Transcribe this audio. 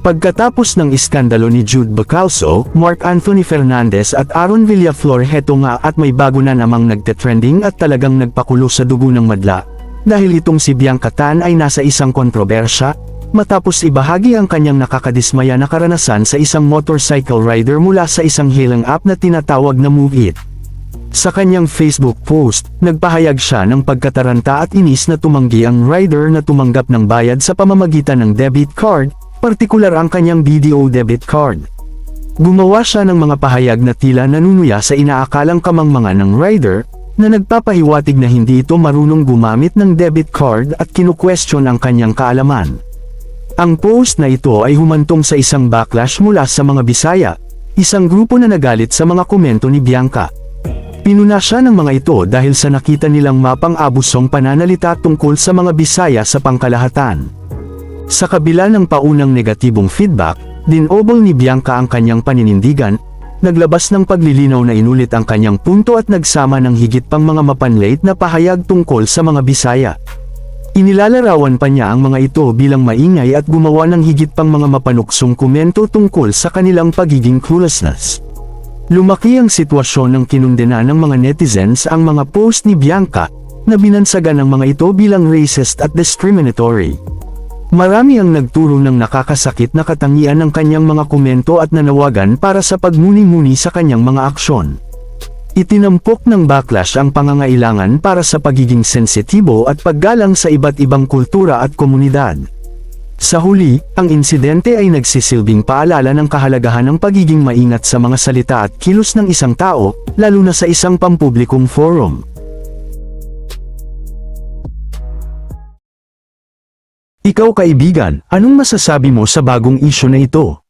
Pagkatapos ng iskandalo ni Jude Bacalso, Mark Anthony Fernandez at Aaron Villaflor heto nga at may bago na namang nagte-trending at talagang nagpakulo sa dugo ng madla. Dahil itong si Bianca Tan ay nasa isang kontrobersya, matapos ibahagi ang kanyang nakakadismaya na karanasan sa isang motorcycle rider mula sa isang hailing app na tinatawag na Move It. Sa kanyang Facebook post, nagpahayag siya ng pagkataranta at inis na tumanggi ang rider na tumanggap ng bayad sa pamamagitan ng debit card, partikular ang kanyang BDO debit card. Gumawa siya ng mga pahayag na tila nanunuya sa inaakalang kamangmangan ng rider, na nagpapahiwatig na hindi ito marunong gumamit ng debit card at kinukwestiyon ang kanyang kaalaman. Ang post na ito ay humantong sa isang backlash mula sa mga Bisaya, isang grupo na nagalit sa mga komento ni Bianca. Pinuna siya ng mga ito dahil sa nakita nilang mapang-abusong pananalita tungkol sa mga Bisaya sa pangkalahatan. Sa kabila ng paunang negatibong feedback, dinobol ni Bianca ang kanyang paninindigan, naglabas ng paglilinaw na inulit ang kanyang punto at nagsama ng higit pang mga mapanlate na pahayag tungkol sa mga Bisaya. Inilalarawan pa niya ang mga ito bilang maingay at gumawa ng higit pang mga mapanuksong komento tungkol sa kanilang pagiging cluelessness. Lumaki ang sitwasyon ng kinundena ng mga netizens ang mga post ni Bianca, na binansagan ng mga ito bilang racist at discriminatory. Marami ang nagturo ng nakakasakit na katangian ng kanyang mga komento at nanawagan para sa pagmuni-muni sa kanyang mga aksyon. Itinampok ng backlash ang pangangailangan para sa pagiging sensitibo at paggalang sa iba't ibang kultura at komunidad. Sa huli, ang insidente ay nagsisilbing paalala ng kahalagahan ng pagiging maingat sa mga salita at kilos ng isang tao, lalo na sa isang pampublikong forum. Ikaw kaibigan, anong masasabi mo sa bagong isyo na ito?